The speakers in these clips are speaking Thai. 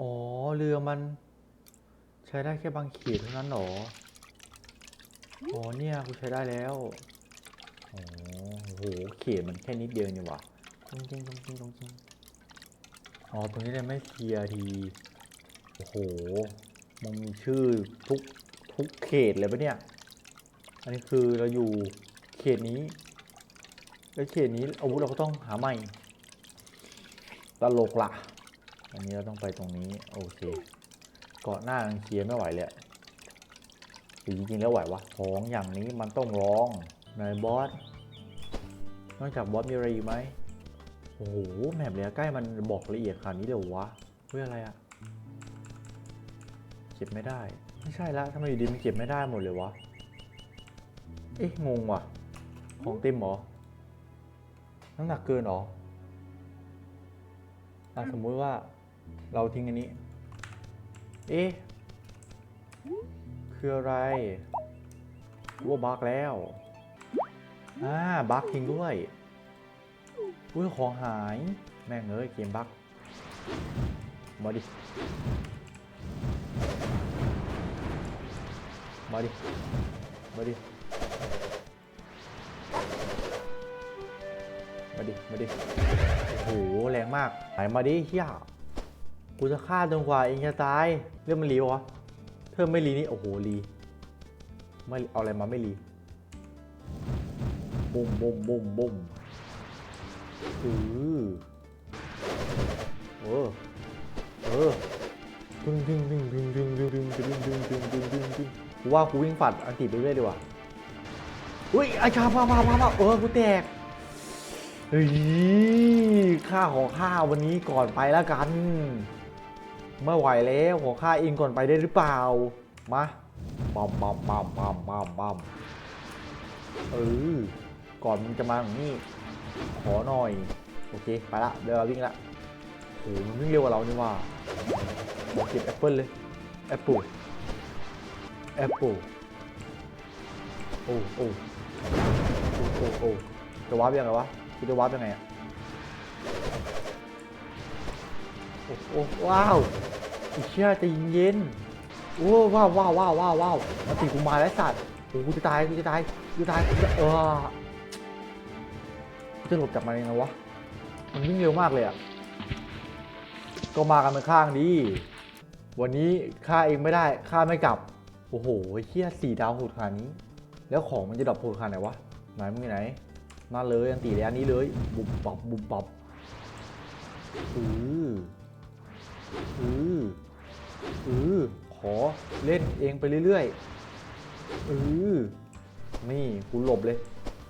อ๋อ เรือมัน ใช้ได้แค่บางขีดเท่านั้นเหรอ อ๋อเนี่ยกูใช้ได้แล้วอ๋อโหเขตมันแค่นิดเดียวนี่หว่าจริงจริงจริงจริงจริงอ๋อตรงนี้เลยไม่เคลียร์ที โอ้โหมึงมีชื่อทุกทุกเขตเลยปะเนี่ย อันนี้คือเราอยู่เขตนี้ แล้วเขตนี้อาวุธเราก็ต้องหาใหม่ ตลกละ อันนี้เราต้องไปตรงนี้ โอเค เกาะหน้ายังเคลียร์ไม่ไหวเลยหรือจริงๆแล้วไหววะ ของอย่างนี้มันต้องร้องนายบอส นอกจากบอสมีอะไรอีกไหมโอ้โห แมปเลยใกล้มันบอกละเอียดขนาดนี้เลยวะเฮ้ยอะไรอะเก็บไม่ได้ ไม่ใช่ละทำไมอยู่ดีมันเก็บไม่ได้หมดเลยวะ เอ๊ะ งงว่ะ ของเต็มหรอ น้ำหนักเกินหรออสมมุติว่า เราทิ้งอันนี้ เอ๊ะ คืออะไรว่าบักแล้วอ่าบักจริงด้วย อุ้ยของหาย แม่งเอ้ยเกมบักมาดิ มาดิ มาดิ มาดิ มาดิ โอ้โห แรงมาก ไหนมาดิเฮีย กูจะฆ่าจนกว่าเองจะตาย เรื่องมันรีวะเธอไม่รีนี่โอ้โหรีไม่เอาอะไรมาไม่รีบุ้มบุ้มบุ้มบุ้มอือเออเออดึงดึงดึงดึงดึงดึงดึงดึงดึงดึงดึงดึงดึงกูว่ากูวิ่งฝัดอันติไปเรื่อยดีกว่าอุ้ยอาชาพาพาพาพาเออกูแตกเฮ้ยค่าของข้าวันนี้ก่อนไปแล้วกัน ไม่ไหวแล้วขอค่าเองก่อนไปได้หรือเปล่า มาบัมบัมบัมบัมบัมบัมเออ ก่อนมึงจะมาของนี้ขอหน่อย โอเค ไปละ เดี๋ยวเราวิ่งละโหมันวิ่งเร็วกว่าเรานี่ว่าเก็บแอปเปิลเลย แอปเปิลแอปเปิลโอ้โอ้โอ้โอ้โอ้จะวาร์ปยังไงวะกูจะวาร์ปยังไงอะโอ้โอ้ว้าว อีเชี่ยใจเย็นๆโอ้ว้าวว้าวว้าวว้าวว้าวมาตีกูมาแล้วสัตว์โอ้กูจะตายกูจะตายกูจะตายกูจะเออกูจะหลบจากมันยังไงวะมันวิ่งเร็วมากเลยอะก็มากันเป็นข้างดีวันนี้ฆ่าเองไม่ได้ฆ่าไม่กลับ โอ้โหเชี่ยสี่ดาวโหดขนาดนี้ แล้วของมันจะดรอปโหดขนาดไหนวะไหนมึงไหน มาเลยอันตีเลยอันนี้เลย บุบปับบุบปับอืออือ อือขอเล่นเองไปเรื่อยๆอือนี่กูหลบเลย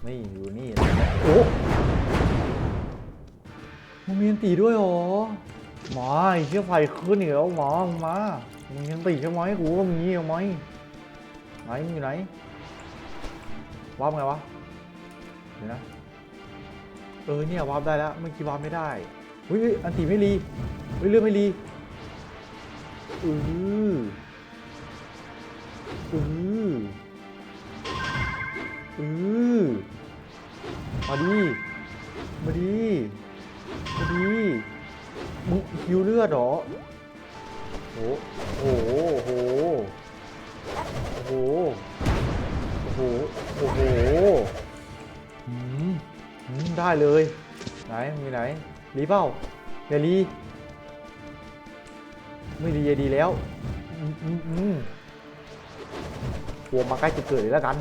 นี่อยู่นี่โอ้มึงมีอันตีด้วยเหรอหมาไอ้เชี่ยไฟขึ้นอีกแล้วหมามามึงยังตีใช่ไหมกูก็มีเอาไหมไหนมึงอยู่ไหนว่าไงวะเดี๋ยวนะเออเนี่ยวาร์ปได้แล้วเมื่อกี้วาร์ปไม่ได้เฮ้ยอันตีไม่รีเฮ้ยเลือดไม่รี อืออืออือมาดีมาดีมาดีมึงคิวเลือดเหรอโอ้โหโอ้โหโอ้โหโอ้โหโอ้โหอืมอืมได้เลย ไหนมีไหนรีเปล่าอย่ารี ไม่รีอย่าดีแล้วอืมอืมอืมกลัวมาใกล้จะเกิดเลยแล้วกัน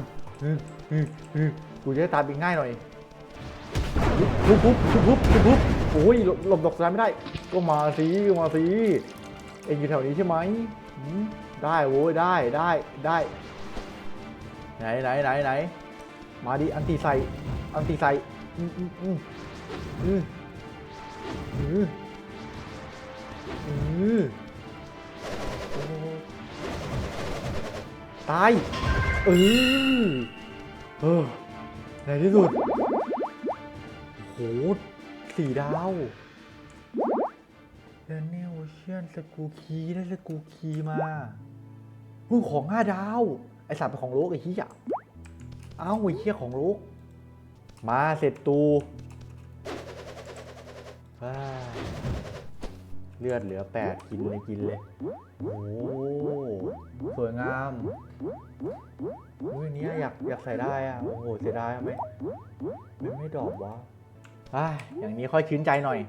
กูจะได้ตามไปง่ายหน่อยปุ๊บปุ๊บปุ๊บปุ๊บปุ๊บปุ๊บโอ้ยหลบดอกสายไม่ได้ ก็มาสิก็มาสิเองอยู่แถวนี้ใช่ไหมอืมได้โว้ยได้ได้ได้ไหนไหนไหนไหนมาดิอันตีใส่อันตีใส่อืมอืมอืมอืมอืม ตาย เออเออในที่สุด โหสี่ดาวเดนเนลเชียนสกูคีได้สกูคีมาหุ้ยของห้าดาว ไอสัตว์เป็นของโลกไอ้เหี้ยเอ้าไอ้เหี้ยของโลก มาเสร็จตูว้า เลือดเหลือแปดกินเลยกินเลยโอ้สวยงามอุ้ยอันเนี้ยอยากอยากใส่ได้อะ โอ้โหเสียดายอะไม่ไม่ไม่ดรอปวะอะอย่างนี้ค่อยชื้นใจหน่อย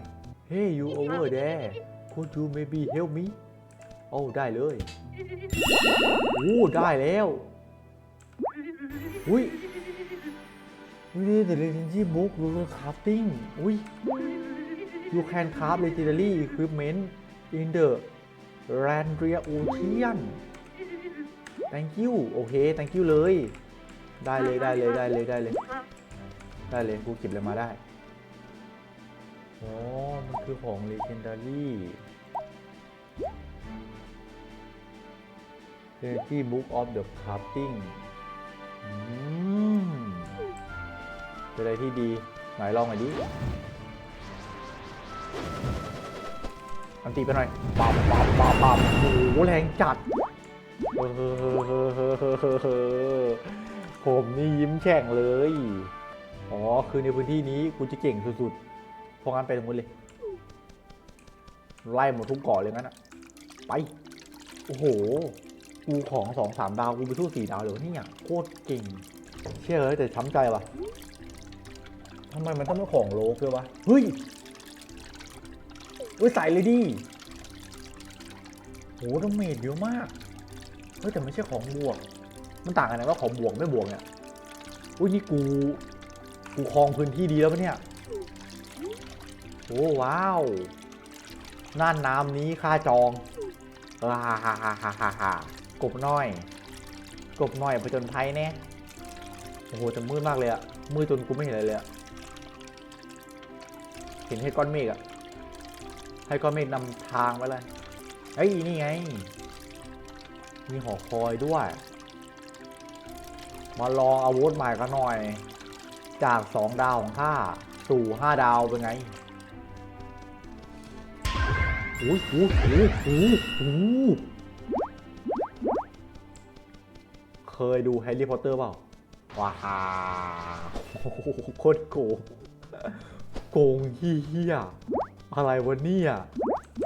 Hey you over there could you maybe help me โอ้ได้เลยโอ้ได้แล้วอุ้ยอุ้ยแต่ legendary book รู้เรื่อง crafting อุ้ย you can craft legendary equipment in the Randria Ocean thank you โอเค thank you เลย ได้เลยได้เลยได้เลยได้เลย ได้เลยกูเก็บเลยมาได้อ๋อมันคือของ legendary Energy Book of the Crafting อืมเป็นอะไรที่ดีไหนลองหน่อยดิ อันตีไปหน่อยปับปับปับปับโอ้โหแรงจัดเฮ้อเฮ้อเฮ้อเฮ้อเฮ้อเฮ้อผมนี่ยิ้มแฉ่งเลย อ๋อ คือในพื้นที่นี้กูจะเก่งสุดๆเพราะงั้นไปตรงนู้นเลย ไล่หมดทุกเกาะเลยงั้นอะไป โอ้โห กูของสองสามดาว กูไปสู้สี่ดาวเลยวนี่ยโคตรเก่ง เชื่อเลยแต่ช้ำใจว่ะทำไมมันต้องเป็นของโลกเลยวะ เฮ้ย เฮ้ยใส่เลยดิโหดาเมจเยอะมาก เฮ้ยแต่ไม่ใช่ของบวก มันต่างกันนะว่าของบวกไม่บวกเนี่ย อุ้ยนี่กู กูครองพื้นที่ดีแล้วปะเนี่ย โอ้ว้าว น่านน้ำนี้ค่าจองฮ่าฮ่าฮ่าฮ่าฮ่าฮ่ากบน้อย กบน้อยผจญภัยแน่โอ้โหแต่มืดมากเลยอะมืดจนกูไม่เห็นอะไรเลยอะเห็นแค่ก้อนเมฆอะ ให้ก้อนเมฆนำทางไปเลยเฮ้ยนี่ไง มีหอคอยด้วย มาลองอาวุธใหม่กันหน่อย จากสองดาวของข้าสู่ห้าดาวเป็นไงอุ้ยอุ้ยอุ้ยอุ้ยอุ้ยเคยดูแฮร์รี่พอตเตอร์เปล่า ว้าวโอ้โหโคตรโกง โกงเฮี้ย อะไรวะเนี่ย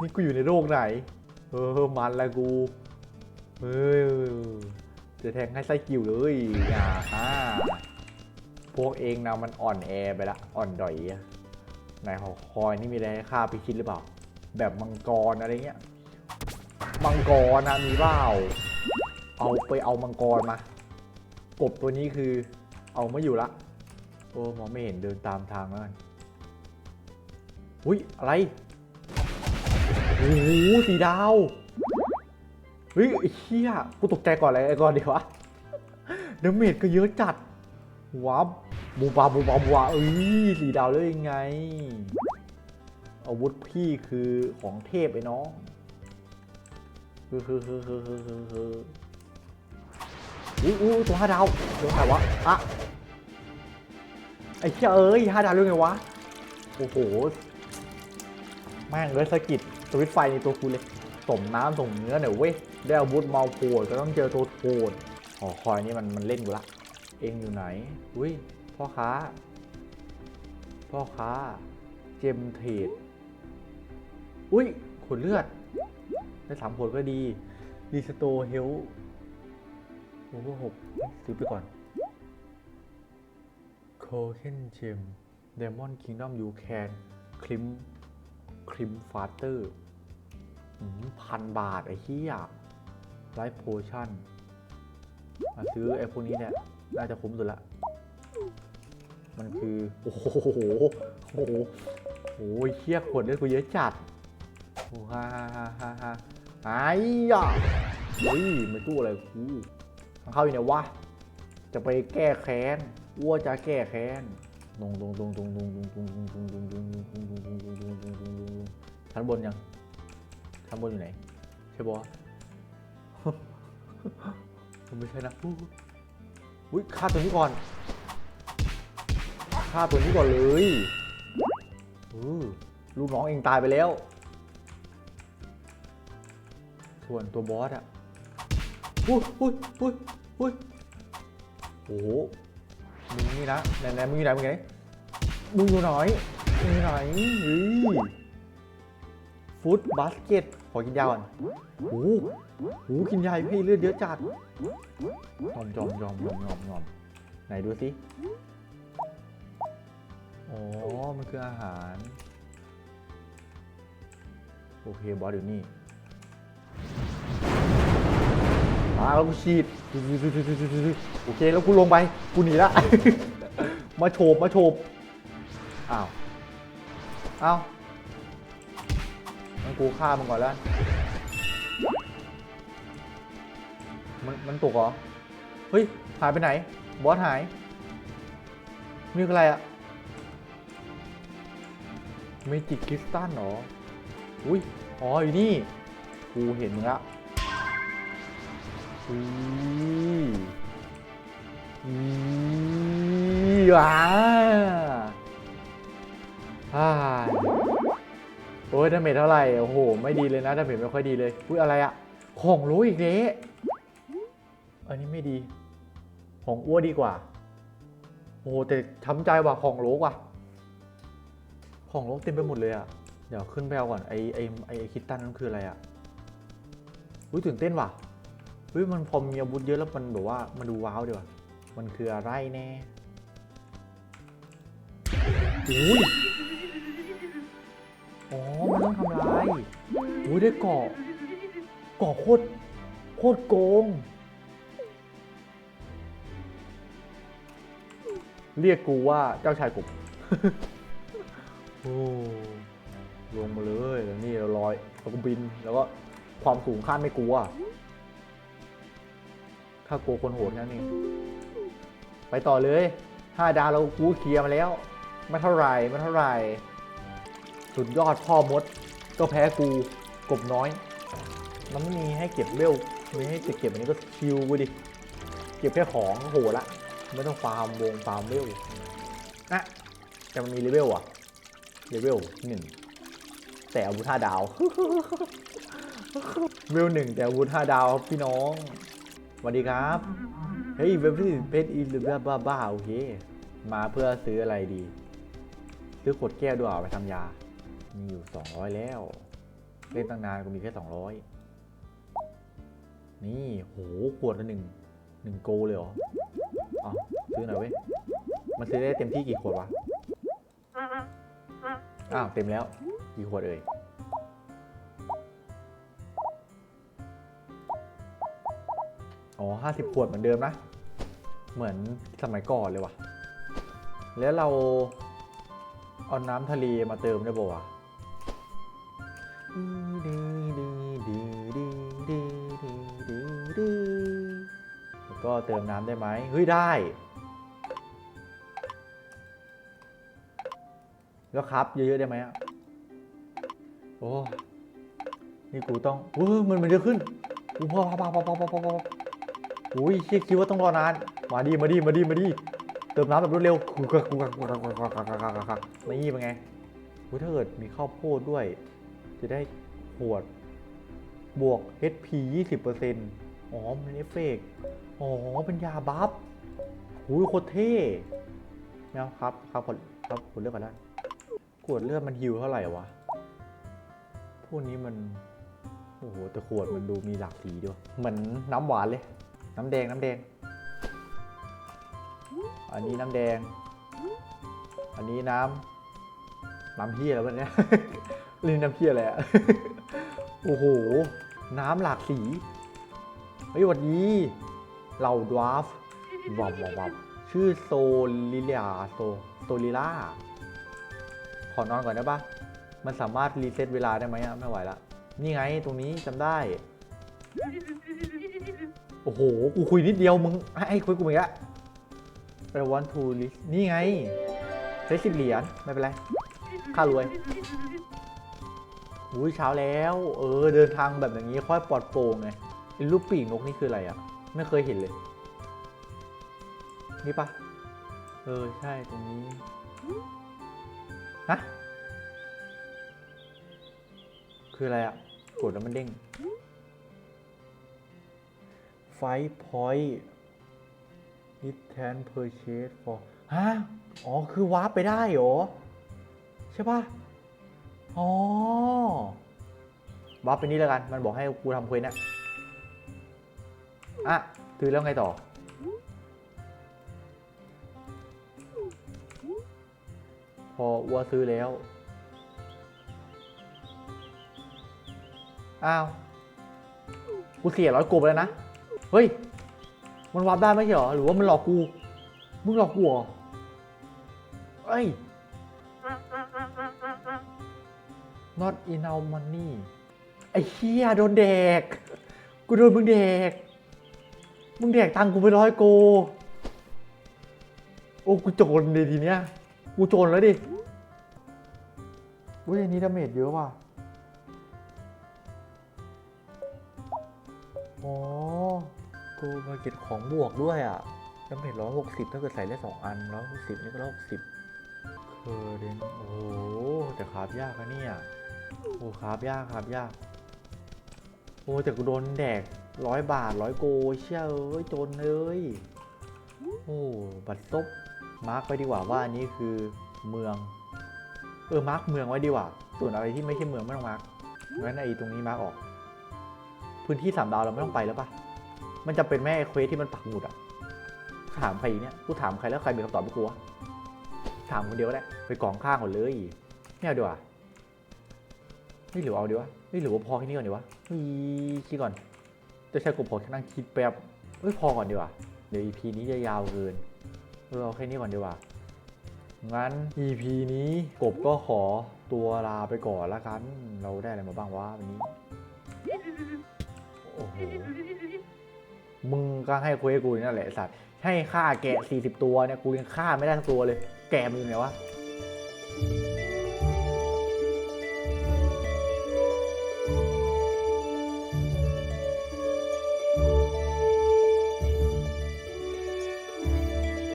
นี่กูอยู่ในโลกไหน เออ มันละกู เออจะแทงให้ไส้กิ่วเลยอ่าฮ่าพวกเองนะมันอ่อนแอไปละ อ่อนดอยอะไหนหอคอยนี่มีอะไรให้ข้าไปคิดหรือเปล่า แบบมังกรอะไรเงี้ย มังกรนะมีเปล่า เอาไปเอามังกรมา กบตัวนี้คือ เอาไม่อยู่ละ โอ้มองไม่เห็นเดินตามทางแล้วกัน อุ้ยอะไร โอ้โหสีดาว เฮ้ยไอ้เฮียกูตกใจก่อนเลยไอ้ก่อนดีวะเดเมจก็เยอะจัดวับบูบาบูบาบูบาเอ้ยสีดาวเลยยังไง อาวุธพี่คือของเทพไอ้น้องเฮ้อเฮ้อเฮ้อเฮ้อเฮ้อเฮ้อเฮ้ออุ้ยอุ้ยตัวห้าดาวตัวไหนวะอะไอ้เหี้ยเอ้ยห้าดาวเรื่องไงวะ โอ้โห แม่งเลยสะกิดสวิตไฟในตัวกูเลยสมน้ำสมเนื้อหน่อยเว้ยได้อาวุธมาโผดก็ต้องเจอตัวโผดหอคอยนี่มันมันเล่นกูละ เองอยู่ไหนอุ้ยพ่อค้า พ่อค้า เจมเทรดอุ้ยขนเลือด ได้สามขวดก็ดีรีสโตเฮลโอ้โหหกซื้อไปก่อนโคเคนเจมเดมอนคิงดอมยูแคนคลิม คลิมฟาเตอร์พันบาท ไอ้เหี้ยไลฟ์โพชั่นซื้อไอ้พวกนี้เนี่ย น่าจะคุ้มสุดละ มันคือ โอ้โห โอ้โหโอ้โหโอ้ยเหี้ยขวดเลือดกูเยอะจัดโอ้ฮ่าฮ่าฮ่าฮ่าไอ้ยะเฮ้ยไม่ตู้อะไรกูทางเข้าอยู่ไหนวะ จะไปแก้แค้นอ้วจะแก้แค้นลงลงลงลงลงลงลงลงลงลงลงลงลงลงลงลงลงลง ชั้นบนยังชั้นบนอยู่ไหน ใช่ปะไม่ใช่นะอุ้ยฆ่าตัวนี้ก่อนฆ่าตัวนี้ก่อนเลยลูกน้องเองตายไปแล้ว ส่วนตัวบอสอะอุ้ยอุ้ยอุ้ยอุ้ยโอ้โหมึงนี่นะไหนไหนมึงอยู่ไหนมึงไหนมึงอยู่ไหนมึงอยู่ไหนเฮ้ย ฟู้ดบาสเกตขอกินยาก่อนโอ้โหโหกินยาพี่เลือดเยอะจัดยอมยอมยอมยอมยอมยอมไหนดูสิอ๋อ มันคืออาหาร โอเค บอสเดี๋ยวนี้มาแล้วกูฉีด โอเค แล้วกูลงไป กูหนีละ มาโฉบมาโฉบอ้าว อ้าว กูฆ่ามันก่อนแล้ว มันมันตกเหรอ เฮ้ย หายไปไหน บอสหาย นี่คืออะไรอะเมจิกคริสตัลเหรอ อุ้ย อ๋ออยู่นี่ กูเห็นมึงละอุ้ยอีว้าอ่า โอ้ยดาเมจเท่าไหร่ โอ้โห ไม่ดีเลยนะดาเมจไม่ค่อยดีเลย อุ้ยอะไรอะของรู้อีกเด้อันนี้ไม่ดี ของอ้วดีกว่า โอ้โห แต่ช้ำใจว่ะของโลกว่ะ ของโลกเต็มไปหมดเลยอะเดี๋ยวขึ้นไปเอาก่อน ไอไอไอไอคิดตันนั่นคืออะไรอะอุ้ยตื่นเต้นว่ะอุ้ยมันพอมีอาวุธเยอะแล้วมันแบบว่ามันดูว้าวดีว่ะมันคืออะไรแน่อุ้ย อ๋อมันต้องทำลายอุ้ยได้เกาะเกาะโคตรโคตรโกง เรียกกูว่าเจ้าชายกบโอ้ลงมาเลยแล้วนี่เราลอยเราก็บินแล้วก็ความสูงข้ามไม่กลัวข้ากลัวคนโหดแค่นั้นเองไปต่อเลยห้าดาวเรากูเคลียร์มาแล้ว ไม่เท่าไหร่ไม่เท่าไหร่ สุดยอดพ่อมด ก็แพ้กูกบน้อย มันไม่มีให้เก็บเวลมีให้เก็บอันนี้ก็ชิวไปดิ เก็บแค่ของก็โหละ ไม่ต้องฟาร์มวงฟาร์มเวลนะแต่มันมีเลเวลอะเลเวลหนึ่งแต่อาวุธห้าดาวเวลหนึ่งแต่อาวุธห้าดาวครับพี่น้องสวัสดีครับ เฮ้ยเว็บที่เพชรอีหรือบ้าบ้าบ้าโอเค มาเพื่อซื้ออะไรดี ซื้อขวดแก้วด้วยเอาไปทำยา มีอยู่ 200 แล้ว เล่นตั้งนานก็มีแค่ 200 นี่โหขวดละหนึ่งหนึ่งโกเลยเหรอเอซื้อหน่อยเว้ย มันซื้อได้เต็มที่กี่ขวดวะ อ้าว เต็มแล้ว กี่ขวดเอ่ยอ๋อห้าสิบขวดเหมือนเดิมนะ เหมือนสมัยก่อนเลยว่ะ แล้วเราเอาน้ำทะเลมาเติมได้ป่าวะ แล้วก็เติมน้ำได้ไหมเฮ้ย ได้ แล้วครับ เยอะ ๆ ได้ไหมอะ โอ้ นี่กูต้องเฮ้ยมันมันจะขึ้นกูพอพอพอพอพอพอพออุ้ยเชี่ยคิดว่าต้องรอนาน มาดีมาดีมาดีมาดีเติมน้ำแบบรวดเร็วกูกะกูกะกูกะกูกะกูกะกูกะกูกะนี่เป็นไงอุ๊ยถ้าเกิดมีข้าวโพดด้วย จะได้ขวดบวก HP 20%อ๋อมันเอฟเฟกอ๋อเป็นยาบัฟอุ้ยโคตรเท่แมวครับครับคนครับคุณเลือกกันได้ขวดเลือดมันฮิวเท่าไหร่วะ พวกนี้มัน โอ้โห แต่ขวดมันดูมีหลากสีด้วย เหมือนน้ำหวานเลย น้ำแดงน้ำแดง อันนี้น้ำแดง อันนี้น้ำ น้ำเพี้ยแล้วเนี่ย ลินน้ำเพี้ยอะไรอะ โอ้โห น้ำหลากสี เฮ้ยหวันนี้เราดวาฟวับวับวับชื่อโซลิเลียโซโซลิล่า ขอนอนก่อนได้ปะมันสามารถรีเซ็ตเวลาได้ไหมอะไม่ไหวละ นี่ไงตรงนี้จำได้ โอ้โห กูคุยนิดเดียวมึง ให้คุยกูอีกอะไปวันทูลิสนี่ไงใช้สิบเหรียญไม่เป็นไร ค่ารวย อุ้ยเช้าแล้ว เออ เดินทางแบบอย่างนี้ค่อยปลอดโปร่งไงรูปปีกนกนี่คืออะไรอะไม่เคยเห็นเลย นี่ปะเออ ใช่ตรงนี้ฮะคืออะไรอะกดแล้วมันเด้งไฟพอยต์ it can purchase for ฮะ อ๋อ คือวาร์ปไปได้เหรอ ใช่ปะ อ๋อบัฟไปนี่แล้วกัน มันบอกให้กูทำเควสเนี่ยอะถือแล้วไงต่อ พออัวซื้อแล้ว อ้าว กูเสียร้อยกบแล้วนะ เฮ้ย มันวับได้ไหมเหรอ หรือว่ามันหลอกกู มึงหลอกกูเหรอเอ้ย not enough money ไอ้เฮียโดนแดกกูโดนมึงแดกมึงแดกตังค์กูไปร้อยโก โอ้กูโจรเลยทีเนี้ย กูโจรแล้วดิอุ้ยอันนี้ดาเมจเยอะว่ะอ๋อกูมาเก็บของบวกด้วยอะดาเมจร้อยหกสิบถ้าเกิดใส่ได้สองอันร้อยหกสิบนี่ก็ร้อยหกสิบเคอร์เดนโอ้แต่คราบยากนะเนี่ย โอ้คราบยากคราบยากโอ้แต่กูโดนแดกร้อยบาทร้อยโกเชี่ยเอ้ยจนเลยโอ้บัตรซบมาร์กไปดีกว่าว่าอันนี้คือเมือง เออมาร์กเมืองไว้ดีกว่า ส่วนอะไรที่ไม่ใช่เมืองไม่ต้องมาร์กงั้นไอ้ตรงนี้มาร์กออก พื้นที่สามดาวเราไม่ต้องไปแล้วปะมันจะเป็นแม่ไอ้เควสที่มันปักหมุดอะถามใครเนี่ยกูถามใครแล้วใครมีคำตอบไม่กูวะถามคนเดียวก็ได้ไปกองข้างหมดเลยไม่เอาดีกว่า ไม่หรือเอาดีวะไม่หรือว่าพอแค่นี้ก่อนดีวะเฮ้ยคิดก่อนจะใช้กบพอแค่นั่งคิดแป๊บเฮ้ยพอก่อนดีกว่าเดี๋ยว EP นี้จะยาวเกินเออเอาแค่นี้ก่อนดีกว่างั้น EP นี้กบก็ขอตัวลาไปก่อนละกัน เราได้อะไรมาบ้างวะวันนี้ โอ้โห มึงก็ให้คุยกูนั่นแหละสัตว์ ให้ฆ่าแกะ40 ตัวเนี่ย กูยังฆ่าไม่ได้ทั้งตัวเลย แกะมึงไงวะ